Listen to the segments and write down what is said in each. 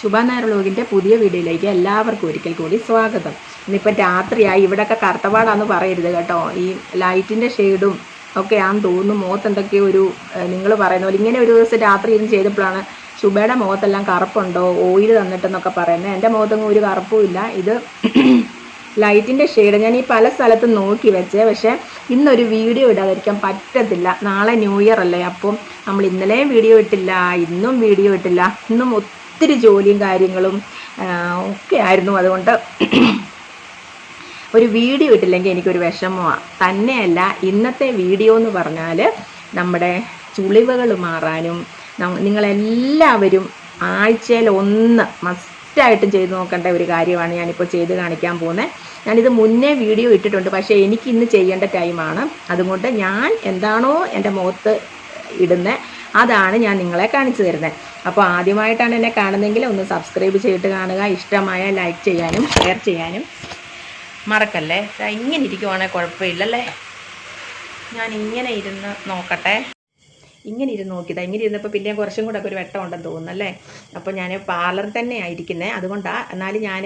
ശുഭ നായർ വ്ലോഗിന്റെ പുതിയ വീഡിയോയിലേക്ക് എല്ലാവർക്കും ഒരിക്കൽ കൂടി സ്വാഗതം. ഇന്നിപ്പം രാത്രിയായി. ഇവിടെയൊക്കെ കറുത്തപാടാന്ന് പറയരുത് കേട്ടോ. ഈ ലൈറ്റിന്റെ ഷെയ്ഡും ഒക്കെ ആണെന്ന് തോന്നുന്നു. മുഖത്ത് എന്തൊക്കെയോ ഒരു നിങ്ങൾ പറയുന്ന പോലെ ഇങ്ങനെ ഒരു ദിവസം രാത്രി ഇരുന്ന് ചെയ്തപ്പോഴാണ് ശുഭയുടെ മുഖത്തെല്ലാം കറുപ്പുണ്ടോ? ഓയിൽ തന്നിട്ടെന്നൊക്കെ പറയുന്നത്. എന്റെ മുഖത്തൊന്നും ഒരു കറുപ്പും ഇല്ല. ഇത് ലൈറ്റിന്റെ ഷെയ്ഡ് ഞാൻ ഈ പല സ്ഥലത്തും നോക്കി വെച്ചേ. പക്ഷേ ഇന്നൊരു വീഡിയോ ഇടാതിരിക്കാൻ പറ്റത്തില്ല. നാളെ ന്യൂ ഇയർ അല്ലേ? അപ്പം നമ്മൾ ഇന്നലെയും വീഡിയോ ഇട്ടില്ല ഇന്നും വീഡിയോ ഇട്ടില്ല ഇന്നും ഒത്തിരി ജോലിയും കാര്യങ്ങളും ഒക്കെ ആയിരുന്നു. അതുകൊണ്ട് ഒരു വീഡിയോ ഇട്ടില്ലെങ്കിൽ എനിക്കൊരു വിഷമമാണ് തന്നെയല്ല ഇന്നത്തെ വീഡിയോ എന്ന് പറഞ്ഞാൽ നമ്മുടെ ചുളിവുകൾ മാറാനും നിങ്ങളെല്ലാവരും ആഴ്ചയിൽ ഒന്ന് മസ്റ്റായിട്ടും ചെയ്തു നോക്കേണ്ട ഒരു കാര്യമാണ് ഞാനിപ്പോൾ ചെയ്ത് കാണിക്കാൻ പോകുന്നത്. ഞാനിത് മുന്നേ വീഡിയോ ഇട്ടിട്ടുണ്ട് പക്ഷേ എനിക്ക് ഇന്ന് ചെയ്യേണ്ട ടൈമാണ്. അതുകൊണ്ട് ഞാൻ എന്താണോ എന്റെ മുഖത്ത് ഇടുന്നത് അതാണ് ഞാൻ നിങ്ങളെ കാണിച്ചു തരുന്നത്. അപ്പോൾ ആദ്യമായിട്ടാണ് എന്നെ കാണുന്നതെങ്കിൽ ഒന്ന് സബ്സ്ക്രൈബ് ചെയ്തിട്ട് കാണുക. ഇഷ്ടമായ ലൈക്ക് ചെയ്യാനും ഷെയർ ചെയ്യാനും മറക്കല്ലേ? ഇങ്ങനെ ഇരിക്കുവാണെങ്കിൽ കുഴപ്പമില്ലല്ലേ? ഞാൻ ഇങ്ങനെ ഇരുന്ന് നോക്കട്ടെ. ഇങ്ങനെ ഇരുന്ന് നോക്കിയതാ ഇങ്ങനെ ഇരുന്നപ്പോൾ പിന്നെ കുറച്ചും കൂടെ ഒരു വെട്ടം ഉണ്ടെന്ന് തോന്നുന്നല്ലേ? അപ്പോൾ ഞാൻ പാർലറിൽ തന്നെ ആയിരിക്കുന്നത് അതുകൊണ്ടാണ് എന്നാലും ഞാൻ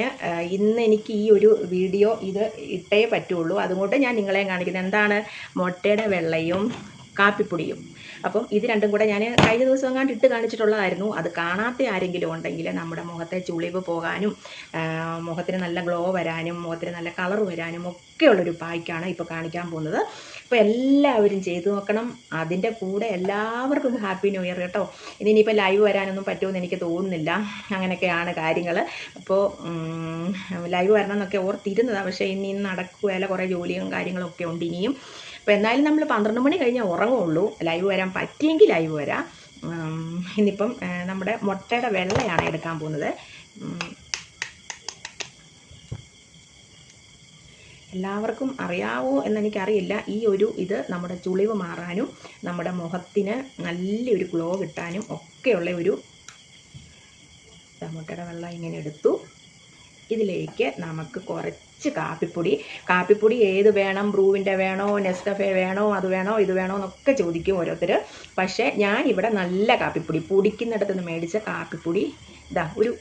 ഇന്ന് എനിക്ക് ഈ ഒരു വീഡിയോ ഇത് ഇട്ടേ പറ്റുള്ളൂ. അതുകൊണ്ട് ഞാൻ നിങ്ങളെ കാണിക്കുന്നത് എന്താണ്? മുട്ടയുടെ വെള്ളയും കാപ്പിപ്പൊടിയും. അപ്പം ഇത് രണ്ടും കൂടെ ഞാൻ കഴിഞ്ഞ ദിവസം എങ്ങാണ്ട് ഇട്ട് കാണിച്ചിട്ടുള്ളതായിരുന്നു. അത് കാണാത്ത ആരെങ്കിലും ഉണ്ടെങ്കിൽ നമ്മുടെ മുഖത്തെ ചുളിവ് പോകാനും മുഖത്തിന് നല്ല ഗ്ലോ വരാനും മുഖത്തിന് നല്ല കളർ വരാനും ഒക്കെയുള്ളൊരു പായ്ക്കാണ് ഇപ്പോൾ കാണിക്കാൻ പോകുന്നത്. അപ്പോൾ എല്ലാവരും ചെയ്തു നോക്കണം. അതിന്റെ കൂടെ എല്ലാവർക്കും ഹാപ്പി ന്യൂ ഇയർ കേട്ടോ. ഇനി ഇനിയിപ്പോൾ ലൈവ് വരാനൊന്നും പറ്റുമെന്ന് എനിക്ക് തോന്നുന്നില്ല. അങ്ങനെയൊക്കെയാണ് കാര്യങ്ങൾ അപ്പോൾ ലൈവ് വരണം എന്നൊക്കെ ഓർത്തിരുന്നതാണ് പക്ഷേ ഇനി നടക്കുകയല്ല കുറേ ജോലിയും കാര്യങ്ങളൊക്കെ ഉണ്ട് ഇനിയും. അപ്പോൾ എന്നാലും നമ്മൾ പന്ത്രണ്ട് മണി കഴിഞ്ഞാൽ ഉറങ്ങുള്ളൂ. ലൈവ് വരാൻ പറ്റിയെങ്കിൽ ലൈവ് വരാം. ഇനിയിപ്പം നമ്മുടെ മുട്ടയുടെ വെള്ളയാണ് എടുക്കാൻ പോകുന്നത്. എല്ലാവർക്കും അറിയാവോ എന്നെനിക്കറിയില്ല. ഈ ഒരു ഇത് നമ്മുടെ ചുളിവ് മാറാനും നമ്മുടെ മുഖത്തിന് നല്ലൊരു ഗ്ലോ കിട്ടാനും ഒക്കെയുള്ള ഒരു മുട്ടയുടെ വെള്ളം ഇങ്ങനെ എടുത്തു. ഇതിലേക്ക് നമുക്ക് കുറച്ച് കാപ്പിപ്പൊടി. കാപ്പിപ്പൊടി ഏത് വേണം? ബ്രൂവിന്റെ വേണോ? നെസ്കഫേ വേണോ? അത് വേണോ? ഇത് വേണോ? എന്നൊക്കെ ചോദിക്കും ഓരോരുത്തർ പക്ഷേ ഞാൻ ഇവിടെ നല്ല കാപ്പിപ്പൊടി പൊടിക്കുന്നിടത്ത് നിന്ന് മേടിച്ച കാപ്പിപ്പൊടി ഇതാ ഒരു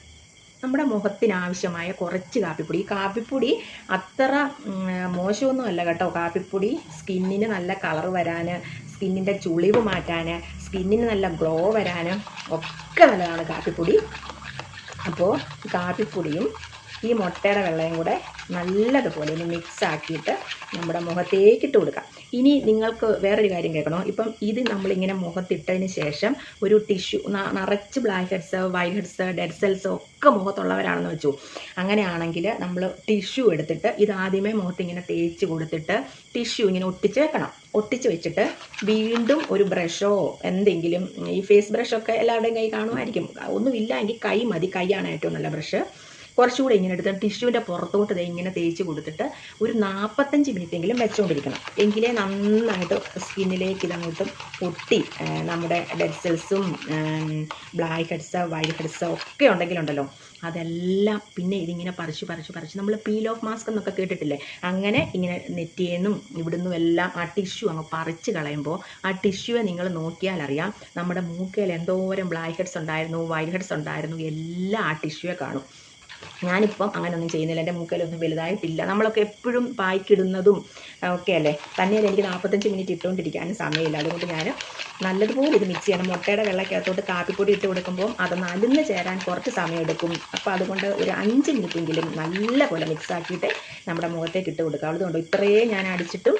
നമ്മുടെ മുഖത്തിനാവശ്യമായ കുറച്ച് കാപ്പിപ്പൊടി. ഈ കാപ്പിപ്പൊടി അത്ര മോശമൊന്നും അല്ല കേട്ടോ. കാപ്പിപ്പൊടി സ്കിന്നിന് നല്ല കളർ വരാൻ സ്കിന്നിന്റെ ചുളിവ് മാറ്റാൻ സ്കിന്നിന് നല്ല ഗ്ലോ വരാൻ ഒക്കെ നല്ലതാണ് കാപ്പിപ്പൊടി. അപ്പോൾ കാപ്പിപ്പൊടിയും ഈ മുട്ടയുടെ വെള്ളയും കൂടെ നല്ലതുപോലെ ഒന്ന് മിക്സ് ആക്കിയിട്ട് നമ്മുടെ മുഖത്തേക്ക് ഇട്ട് കൊടുക്കാം. ഇനി നിങ്ങൾക്ക് വേറൊരു കാര്യം കേൾക്കണോ? ഇപ്പം ഇത് നമ്മളിങ്ങനെ മുഖത്തിട്ടതിന് ശേഷം ഒരു ടിഷ്യൂ നിറച്ച് black heads white heads dead cells ഒക്കെ മുഖത്തുള്ളവരാണെന്ന് വെച്ചു. അങ്ങനെയാണെങ്കിൽ നമ്മൾ ടിഷ്യൂ എടുത്തിട്ട് ഇത് ആദ്യമേ മുഖത്ത് ഇങ്ങനെ തേച്ച് കൊടുത്തിട്ട് ടിഷ്യൂ ഇങ്ങനെ ഒട്ടിച്ച് വെക്കണം. ഒട്ടിച്ച് വെച്ചിട്ട് വീണ്ടും ഒരു ബ്രഷോ എന്തെങ്കിലും ഈ ഫേസ് ബ്രഷൊക്കെ എല്ലാവരുടെയും കൈ കാണുമായിരിക്കും. ഒന്നുമില്ല എങ്കിൽ കൈ മതി. കൈയാണ് ഏറ്റവും നല്ല ബ്രഷ് കുറച്ചുകൂടെ ഇങ്ങനെ എടുത്ത് ടിഷ്യൂവിന്റെ പുറത്തോട്ട് ഇങ്ങനെ തേച്ച് കൊടുത്തിട്ട് ഒരു നാൽപ്പത്തഞ്ച് മിനിറ്റെങ്കിലും വെച്ചുകൊണ്ടിരിക്കണം എങ്കിലേ നന്നായിട്ട് സ്കിന്നിലേക്ക് ഇതങ്ങോട്ട് പൊട്ടി നമ്മുടെ ഡെഡ് സെൽസും ബ്ലാക്ക് ഹെഡ്സ് വൈറ്റ് ഹെഡ്സ് ഒക്കെ ഉണ്ടെങ്കിലുണ്ടല്ലോ. അതെല്ലാം പിന്നെ ഇതിങ്ങനെ പറിച്ച് പറിച്ച് പറിച്ച് നമ്മൾ പീൽ ഓഫ് മാസ്ക് എന്നൊക്കെ കേട്ടിട്ടില്ലേ? അങ്ങനെ ഇങ്ങനെ നെറ്റിയെന്നും ഇവിടുന്നും എല്ലാം ആ ടിഷ്യൂ അങ്ങ് പറിച്ച് കളയുമ്പോൾ ആ ടിഷ്യൂവെ നിങ്ങൾ നോക്കിയാൽ അറിയാം നമ്മുടെ മൂക്കയിൽ എന്തോരം ബ്ലാക്ക് ഹെഡ്സ് ഉണ്ടായിരുന്നു വൈറ്റ് ഹെഡ്സ് ഉണ്ടായിരുന്നു എല്ലാം ആ ടിഷ്യൂവെ കാണും. ഞാനിപ്പം അങ്ങനെയൊന്നും ചെയ്യുന്നില്ല എന്റെ മൂക്കലൊന്നും വലുതായിട്ടില്ല. നമ്മളൊക്കെ എപ്പോഴും പായ്ക്കിടുന്നതും ഒക്കെ അല്ലേ? തന്നെയല്ല എനിക്ക് നാൽപ്പത്തഞ്ച് മിനിറ്റ് ഇട്ടുകൊണ്ടിരിക്കാനും സമയമില്ല. അതുകൊണ്ട് ഞാൻ നല്ലതുപോലെ ഇത് മിക്സ് ചെയ്യണം. മുട്ടയുടെ വെള്ളക്കകത്തോട്ട് കാപ്പിപ്പൊടി ഇട്ട് കൊടുക്കുമ്പോൾ അതൊന്ന് അലിന്ന് ചേരാൻ കുറച്ച് സമയമെടുക്കും അപ്പോൾ അതുകൊണ്ട് ഒരു അഞ്ച് മിനിറ്റെങ്കിലും നല്ലപോലെ മിക്സ് ആക്കിയിട്ട് നമ്മുടെ മുഖത്തേക്ക് ഇട്ട് കൊടുക്കുക. അതുകൊണ്ട് ഇത്രയേ ഞാൻ അടിച്ചിട്ടും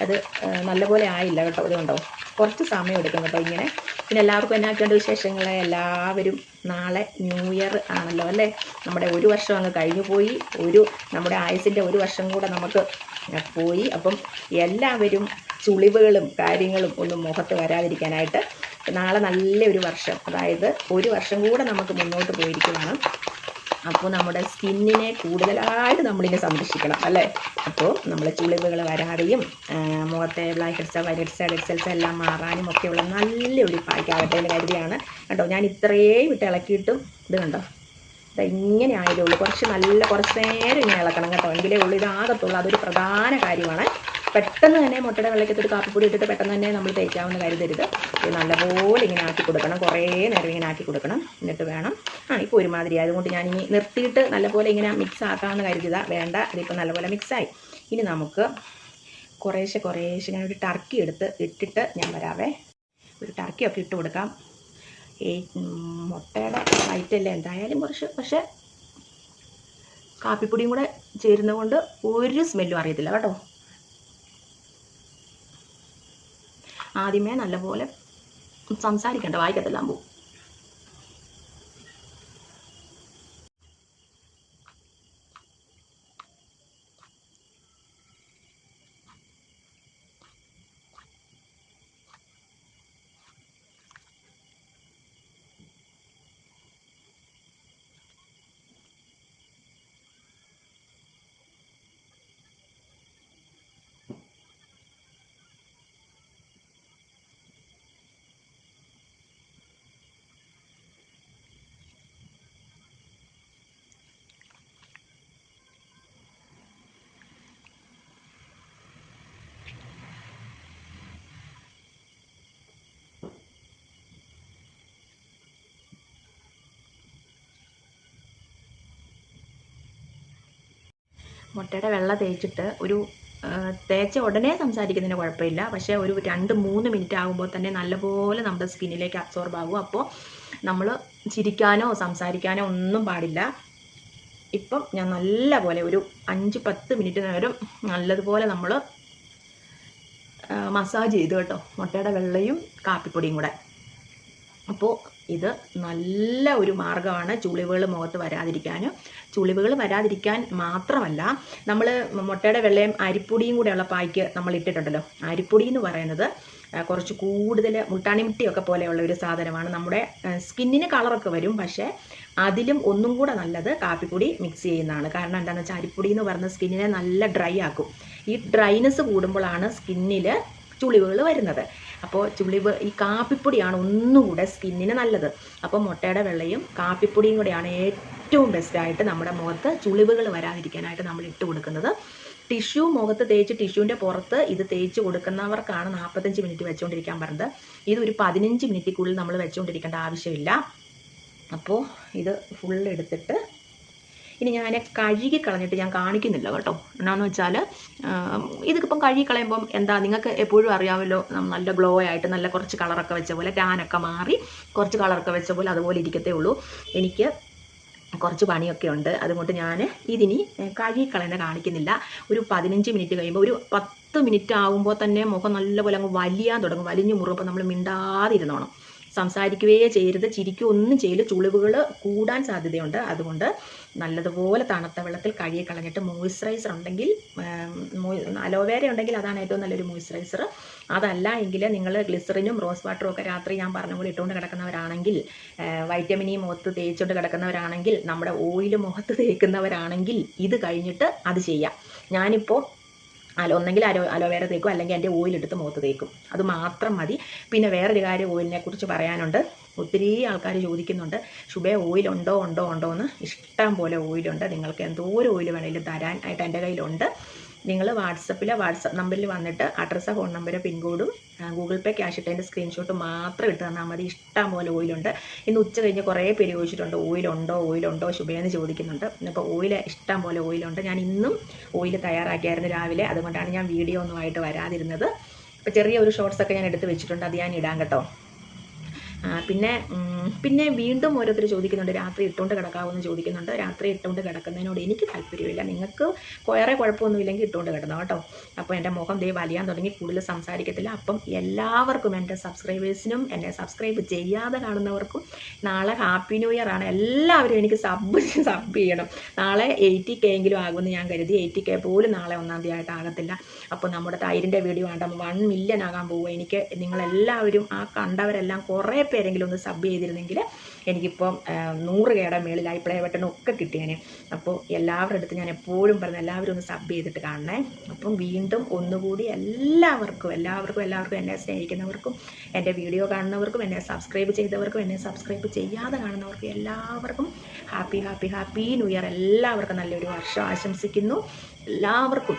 അത് നല്ലപോലെ ആയില്ല കേട്ടോ. അതുകൊണ്ടോ കുറച്ച് സമയം എടുക്കും കേട്ടോ ഇങ്ങനെ. പിന്നെ എല്ലാവർക്കും എന്നാക്കേണ്ട വിശേഷങ്ങൾ എല്ലാവരും നാളെ ന്യൂ ഇയർ ആണല്ലോ അല്ലേ? നമ്മുടെ ഒരു വർഷം അങ്ങ് കഴിഞ്ഞു പോയി. ഒരു നമ്മുടെ ആയുസിന്റെ ഒരു വർഷം കൂടെ നമുക്ക് പോയി. അപ്പം എല്ലാവരും ചുളിവുകളും കാര്യങ്ങളും ഒന്നും മുഖത്ത് വരാതിരിക്കാനായിട്ട് നാളെ നല്ലൊരു വർഷം. അതായത് ഒരു വർഷം കൂടെ നമുക്ക് മുന്നോട്ട് പോയിരിക്കുകയാണ് അപ്പോൾ നമ്മുടെ സ്കിന്നിനെ കൂടുതലായിട്ട് നമ്മളിനെ സംരക്ഷിക്കണം അല്ലേ? അപ്പോൾ നമ്മൾ ചുളിവുകൾ വരാതെയും മുഖത്തെ ബ്ലാക്ക് ഹെഡ്സ് വൈറ്റ് സെൽസ് എല്ലാം മാറാനും ഒക്കെയുള്ള നല്ലൊരു പായ്ക്കാവട്ടെ എന്ന് കരുതിയാണ്. കേട്ടോ ഞാൻ ഇത്രയും ഇട്ട് ഇളക്കിയിട്ടും ഇത് കണ്ടോ? ഇങ്ങനെ ആയതേ ഉള്ളൂ. കുറച്ച് നല്ല കുറച്ച് നേരം ഇങ്ങനെ ഇളക്കണം കേട്ടോ. എങ്കിലേ ഉള്ളൂ. ഇതാകത്തുള്ളൂ. അതൊരു പ്രധാന കാര്യമാണ്. പെട്ടെന്ന് തന്നെ മുട്ടയുടെ വെള്ളയ്ക്കത്ത് ഒരു കാപ്പിപ്പൊടി ഇട്ടിട്ട് പെട്ടെന്ന് തന്നെ നമ്മൾ തേക്കാവുന്ന കരുതരുത് ഇത് നല്ലപോലെ ഇങ്ങനെ ആക്കി കൊടുക്കണം. കുറേ നേരം ഇങ്ങനെ ആക്കി കൊടുക്കണം. എന്നിട്ട് വേണം. ആ ഇപ്പോൾ ഒരുമാതിരി അതുകൊണ്ട് ഞാൻ ഇനി നിർത്തിയിട്ട് നല്ലപോലെ ഇങ്ങനെ മിക്സ് ആക്കാമെന്ന് കരുതുക വേണ്ട. ഇതിപ്പോൾ നല്ലപോലെ മിക്സായി ഇനി നമുക്ക് കുറേശ്ശെ കുറേശ്ശെ ഞാനൊരു ടർക്കി എടുത്ത് ഇട്ടിട്ട് ഞാൻ വരാവേ. ഒരു ടർക്കിയൊക്കെ ഇട്ട് കൊടുക്കാം. ഈ മുട്ടയുടെ വൈറ്റല്ലേ എന്തായാലും കുറച്ച്. പക്ഷേ കാപ്പിപ്പൊടിയും കൂടെ ചേരുന്നതുകൊണ്ട് ഒരു സ്മെല്ലും അറിയത്തില്ല കേട്ടോ. ആദ്യമേ നല്ലപോലെ സംസാരിക്കണ്ട വായിക്കത്തെല്ലാം പോവും മുട്ടയുടെ വെള്ള തേച്ചിട്ട് ഒരു തേച്ച ഉടനെ സംസാരിക്കുന്നതിന് കുഴപ്പമില്ല. പക്ഷേ ഒരു രണ്ട് മൂന്ന് മിനിറ്റ് ആകുമ്പോൾ തന്നെ നല്ലപോലെ നമ്മുടെ സ്കിന്നിലേക്ക് അബ്സോർബ് ആകും അപ്പോൾ നമ്മൾ ചിരിക്കാനോ സംസാരിക്കാനോ ഒന്നും പാടില്ല. ഇപ്പം ഞാൻ നല്ലപോലെ ഒരു അഞ്ച് പത്ത് മിനിറ്റ് നേരം നല്ലതുപോലെ നമ്മൾ മസാജ് ചെയ്തു കേട്ടോ. മുട്ടയുടെ വെള്ളയും കാപ്പിപ്പൊടിയും കൂടെ. അപ്പോൾ ഇത് നല്ല ഒരു മാർഗമാണ് ചുളിവുകൾ മുഖത്ത് വരാതിരിക്കാൻ ചുളിവുകൾ വരാതിരിക്കാൻ മാത്രമല്ല നമ്മൾ മുട്ടയുടെ വെള്ളയും അരിപ്പൊടിയും കൂടെയുള്ള പായ്ക്ക് നമ്മൾ ഇട്ടിട്ടുണ്ടല്ലോ. അരിപ്പൊടി എന്ന് പറയുന്നത് കുറച്ച് കൂടുതൽ മുട്ടാണിമിട്ടിയൊക്കെ പോലെയുള്ള ഒരു സാധനമാണ്. നമ്മുടെ സ്കിന്നിന് കളറൊക്കെ വരും പക്ഷേ അതിലും ഒന്നും കൂടെ നല്ലത് കാപ്പിപ്പൊടി മിക്സ് ചെയ്യുന്നതാണ്. കാരണം എന്താണെന്ന് വെച്ചാൽ അരിപ്പൊടി എന്ന് പറയുന്നത് സ്കിന്നിനെ നല്ല ഡ്രൈ ആക്കും. ഈ ഡ്രൈനെസ് കൂടുമ്പോഴാണ് സ്കിന്നിൽ ചുളിവുകൾ വരുന്നത്. അപ്പോൾ ചുളിവ് ഈ കാപ്പിപ്പൊടിയാണ് ഒന്നുകൂടെ സ്കിന്നിന് നല്ലത്. അപ്പോൾ മുട്ടയുടെ വെള്ളയും കാപ്പിപ്പൊടിയും കൂടെയാണ് ഏറ്റവും ബെസ്റ്റായിട്ട് നമ്മുടെ മുഖത്ത് ചുളിവുകൾ വരാതിരിക്കാനായിട്ട് നമ്മൾ ഇട്ട് കൊടുക്കുന്നത്. ടിഷ്യൂ മുഖത്ത് തേച്ച് ടിഷ്യൂവിന്റെ പുറത്ത് ഇത് തേച്ച് കൊടുക്കുന്നവർക്കാണ് നാൽപ്പത്തഞ്ച് മിനിറ്റ് വെച്ചുകൊണ്ടിരിക്കാൻ പറഞ്ഞത്. ഒരു പതിനഞ്ച് മിനിറ്റിക്കുള്ളിൽ നമ്മൾ വെച്ചുകൊണ്ടിരിക്കേണ്ട ആവശ്യമില്ല. അപ്പോൾ ഇത് ഫുൾ എടുത്തിട്ട് ഇനി ഞാൻ കഴുകി കളഞ്ഞിട്ട് ഞാൻ കാണിക്കുന്നില്ല കേട്ടോ. എന്നാന്ന് വെച്ചാൽ ഇതിപ്പം കഴുകി കളയുമ്പം എന്താ നിങ്ങൾക്ക് എപ്പോഴും അറിയാമല്ലോ നല്ല ഗ്ലോ ആയിട്ട് നല്ല കുറച്ച് കളറൊക്കെ വെച്ച പോലെ ടാനൊക്കെ മാറി കുറച്ച് കളറൊക്കെ വെച്ച പോലെ അതുപോലെ ഇരിക്കത്തേ ഉള്ളൂ. എനിക്ക് കുറച്ച് പണിയൊക്കെ ഉണ്ട്. അതുകൊണ്ട് ഞാൻ ഇതിനി കഴുകിക്കളയുന്ന കഴുകി കളയുന്ന കാണിക്കുന്നില്ല. ഒരു പതിനഞ്ച് മിനിറ്റ് കഴിയുമ്പോൾ ഒരു പത്ത് മിനിറ്റ് ആകുമ്പോൾ തന്നെ മുഖം നല്ലപോലെ അങ്ങ് വലിയാൻ തുടങ്ങും. വലിഞ്ഞു മുറുമ്പോൾ നമ്മൾ മിണ്ടാതിരുന്നോണം. സംസാരിക്കുകയേ ചെയ്യരുത്. ചിരിക്കുക ഒന്നും ചെയ്യൽ ചുളിവുകൾ കൂടാൻ സാധ്യതയുണ്ട്. അതുകൊണ്ട് നല്ലതുപോലെ തണുത്ത വെള്ളത്തിൽ കഴുകി കളഞ്ഞിട്ട് മോയ്സ്ചറൈസർ ഉണ്ടെങ്കിൽ അലോവേര ഉണ്ടെങ്കിൽ അതാണ് ഏറ്റവും നല്ലൊരു മോയ്സ്ചറൈസർ അതല്ല എങ്കിൽ നിങ്ങൾ ഗ്ലിസറിനും റോസ് വാട്ടറും ഒക്കെ രാത്രി ഞാൻ പറഞ്ഞ പോലെ ഇട്ടുകൊണ്ട് കിടക്കുന്നവരാണെങ്കിൽ വൈറ്റമിനി മുഖത്ത് തേച്ചുകൊണ്ട് കിടക്കുന്നവരാണെങ്കിൽ നമ്മുടെ ഓയിൽ മുഖത്ത് തേക്കുന്നവരാണെങ്കിൽ ഇത് കഴിഞ്ഞിട്ട് അത് ചെയ്യാം. ഞാനിപ്പോൾ അലോ ഒന്നെങ്കിൽ അലോ അലോവേര തേക്കും അല്ലെങ്കിൽ എന്റെ ഓയിലെടുത്ത് മുഖത്ത് തേക്കും. അത് മാത്രം മതി. പിന്നെ വേറൊരു കാര്യം ഓയിലിനെ കുറിച്ച് പറയാനുണ്ട്. ഒത്തിരി ആൾക്കാർ ചോദിക്കുന്നുണ്ട് ശുഭേ ഓയിലുണ്ടോ ഉണ്ടോ ഉണ്ടോ എന്ന്. ഇഷ്ടം പോലെ ഓയിലുണ്ട്. നിങ്ങൾക്ക് എന്തോരം ഓയിൽ വേണമെങ്കിലും തരാൻ ആയിട്ട് എന്റെ കയ്യിലുണ്ട്. നിങ്ങൾ വാട്സപ്പിലെ വാട്സപ്പ് നമ്പറിൽ വന്നിട്ട് അഡ്രസ്സ് ഫോൺ നമ്പർ പിൻകോഡും ഗൂഗിൾ പേ ക്യാഷ് ഇട്ടതിന്റെ സ്ക്രീൻഷോട്ട് മാത്രം ഇട്ട് തന്നാൽ മതി. ഇഷ്ടം പോലെ ഓയിലുണ്ട് ഇന്ന് ഉച്ച കഴിഞ്ഞ് കുറേ പേര് ചോദിച്ചിട്ടുണ്ട് ഓയിലുണ്ടോ ഓയിലുണ്ടോ ശുഭയെന്ന് ചോദിക്കുന്നുണ്ട്. അപ്പോൾ ഓയിൽ ഇഷ്ടം പോലെ ഓയിലുണ്ട് ഞാൻ ഇന്നും ഓയിൽ തയ്യാറാക്കിയായിരുന്നു രാവിലെ. അതുകൊണ്ടാണ് ഞാൻ വീഡിയോ ഒന്നുമായിട്ട് വരാതിരുന്നത്. അപ്പോൾ ചെറിയ ഒരു ഷോർട്സൊക്കെ ഞാൻ എടുത്ത് വെച്ചിട്ടുണ്ട്. അത് ഞാൻ ഇടാൻ കേട്ടോ. പിന്നെ പിന്നെ വീണ്ടും ഓരോരുത്തർ ചോദിക്കുന്നുണ്ട് രാത്രി ഇട്ടുകൊണ്ട് കിടക്കാമെന്ന് ചോദിക്കുന്നുണ്ട്. രാത്രി ഇട്ടുകൊണ്ട് കിടക്കുന്നതിനോട് എനിക്ക് താല്പര്യമില്ല. നിങ്ങൾക്ക് വേറെ കുഴപ്പമൊന്നുമില്ലെങ്കിൽ ഇട്ടുകൊണ്ട് കിടന്നോ കേട്ടോ. അപ്പോൾ എന്റെ മുഖം ദേ വലിയാൻ തുടങ്ങി കൂടുതൽ സംസാരിക്കത്തില്ല. അപ്പം എല്ലാവർക്കും എന്റെ സബ്സ്ക്രൈബേഴ്സിനും എന്നെ സബ്സ്ക്രൈബ് ചെയ്യാതെ കാണുന്നവർക്കും നാളെ ഹാപ്പി ന്യൂ ഇയർ ആണ്. എല്ലാവരും എനിക്ക് സബ് സബ് ചെയ്യണം. നാളെ എയ്റ്റി കെ എങ്കിലും ആകുമെന്ന് ഞാൻ കരുതി. എയ്റ്റി കെ പോലും നാളെ ഒന്നാം തീയതി ആയിട്ട് ആകത്തില്ല. അപ്പോൾ നമ്മുടെ തൈരിന്റെ വീഡിയോ ആണ്ട് വൺ മില്യൺ ആകാൻ പോവുക എനിക്ക് നിങ്ങളെല്ലാവരും ആ കണ്ടവരെല്ലാം കുറേ പേരെങ്കിലും ഒന്ന് സബ് ചെയ്തിരുന്നെങ്കിൽ എനിക്കിപ്പം നൂറ് കേടെ മേളിലായി പ്ലേ ബട്ടണും ഒക്കെ കിട്ടിയേനെ. അപ്പോൾ എല്ലാവരുടെ അടുത്ത് ഞാൻ എപ്പോഴും പറഞ്ഞു എല്ലാവരും ഒന്ന് സബ് ചെയ്തിട്ട് കാണണേ. അപ്പം വീണ്ടും ഒന്നുകൂടി എല്ലാവർക്കും എല്ലാവർക്കും എല്ലാവർക്കും എന്നെ സ്നേഹിക്കുന്നവർക്കും എന്റെ വീഡിയോ കാണുന്നവർക്കും എന്നെ സബ്സ്ക്രൈബ് ചെയ്തവർക്കും എന്നെ സബ്സ്ക്രൈബ് ചെയ്യാതെ കാണുന്നവർക്കും എല്ലാവർക്കും happy happy happy new year എല്ലാവർക്കും നല്ലൊരു വർഷം ആശംസിക്കുന്നു. എല്ലാവർക്കും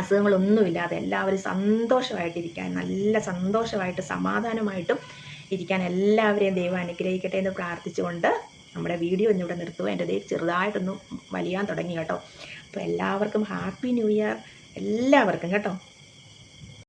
അസുഖങ്ങളൊന്നുമില്ലാതെ എല്ലാവരും സന്തോഷമായിട്ടിരിക്കാൻ നല്ല സന്തോഷമായിട്ട് സമാധാനമായിട്ടും ഇരിക്കാൻ എല്ലാവരെയും ദൈവം അനുഗ്രഹിക്കട്ടെ എന്ന് പ്രാർത്ഥിച്ചുകൊണ്ട് നമ്മുടെ വീഡിയോ ഇന്നിവിടെ നിർത്തുക എന്റെ ദൈവം ചെറുതായിട്ടൊന്ന് വലിയാൻ തുടങ്ങി കേട്ടോ. അപ്പോൾ എല്ലാവർക്കും ഹാപ്പി ന്യൂ ഇയർ. എല്ലാവർക്കും കേട്ടോ.